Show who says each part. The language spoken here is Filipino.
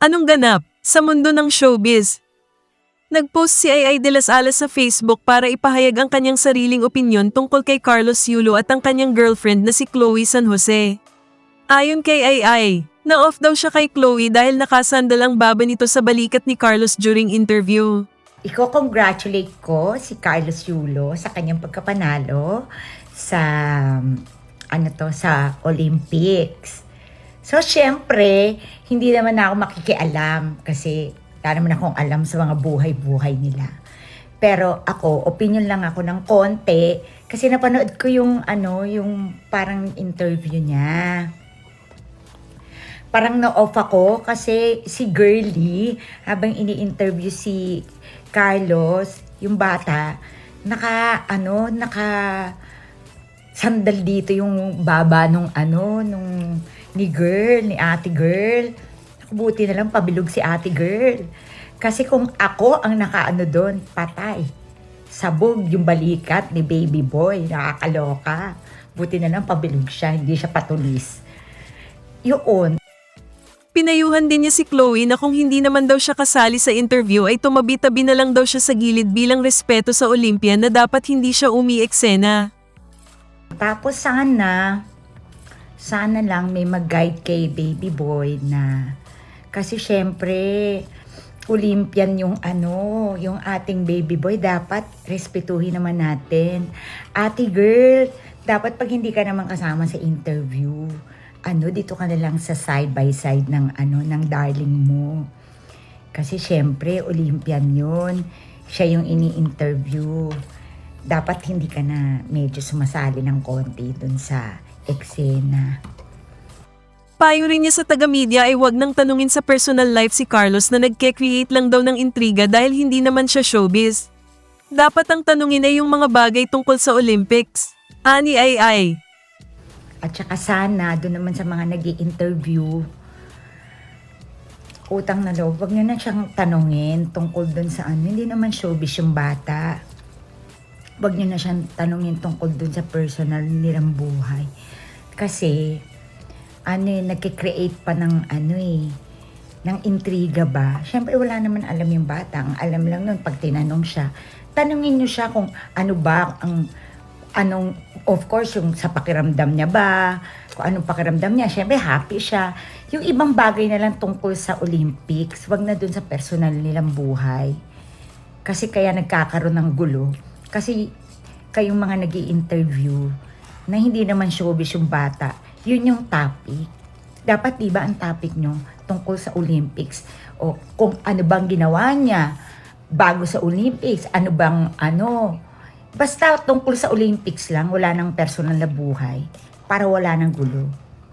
Speaker 1: Anong ganap sa mundo ng showbiz? Nagpost si Ay de las Alas sa Facebook para ipahayag ang kanyang sariling opinyon tungkol kay Carlos Yulo at ang kanyang girlfriend na si Chloe San Jose. Ayon kay Ay Ay, na-off daw siya kay Chloe dahil nakasandal ang baba nito sa balikat ni Carlos during interview.
Speaker 2: Iko-congratulate ko si Carlos Yulo sa kanyang pagkapanalo sa ano to sa Olympics. So syempre, hindi naman ako makikialam kasi wala naman akong alam sa mga buhay-buhay nila. Pero ako, opinion lang ako ng konti kasi napanood ko yung ano, yung parang interview niya parang na-off ako kasi si Girlie, habang ini-interview si Carlos, yung bata, naka, ano, naka sandal dito yung baba nung ano, nung ni girl, ni ate girl. Buti na lang pabilog si ate girl. Kasi kung ako ang nakaano doon, patay. Sabog yung balikat ni baby boy, nakakaloka. Buti na lang pabilog siya, hindi siya patulis. Yun,
Speaker 1: Pinayuhan din niya si Chloe na kung hindi naman daw siya kasali sa interview ay tumabi-tabi na lang daw siya sa gilid bilang respeto sa Olympia na dapat hindi siya umi-eksena.
Speaker 2: Tapos sana, sana lang may mag-guide kay baby boy na, kasi syempre, Olympian yung ano, yung ating baby boy, dapat respetuhin naman natin. Ate girl, dapat pag hindi ka naman kasama sa interview, ano, dito ka na lang sa side by side ng ano, ng darling mo. Kasi syempre, Olympian yun. Siya yung ini-interview. Dapat hindi ka na medyo sumasali ng konti dun sa eksena.
Speaker 1: Payo rin niya sa taga-media ay wag nang tanungin sa personal life si Carlos na nagke-create lang daw ng intriga dahil hindi naman siya showbiz. Dapat ang tanungin ay yung mga bagay tungkol sa Olympics. Ani ay ay.
Speaker 2: At saka sana, doon naman sa mga nag interview utang na loob, wag nyo na siyang tanungin tungkol doon sa ano. Hindi naman showbiz yung bata. Wag nyo na siyang tanungin tungkol doon sa personal nilang buhay. Kasi, ano eh, nagkikreate pa ng ano eh, ng intriga ba? Siyempre, wala naman alam yung bata. Ang alam lang nun, pag tinanong siya, tanungin nyo siya kung ano ba ang anong, of course, yung sa pakiramdam niya ba, kung anong pakiramdam niya, syempre happy siya. Yung ibang bagay na lang tungkol sa Olympics, wag na dun sa personal nilang buhay. Kasi kaya nagkakaroon ng gulo. Kasi kayong mga nag interview na hindi naman showbiz yung bata, yun yung topic. Dapat di ba ang topic nyo tungkol sa Olympics o kung ano bang ginawa niya bago sa Olympics, ano bang ano, Basta tungkol sa Olympics lang, wala nang personal na buhay para wala nang gulo.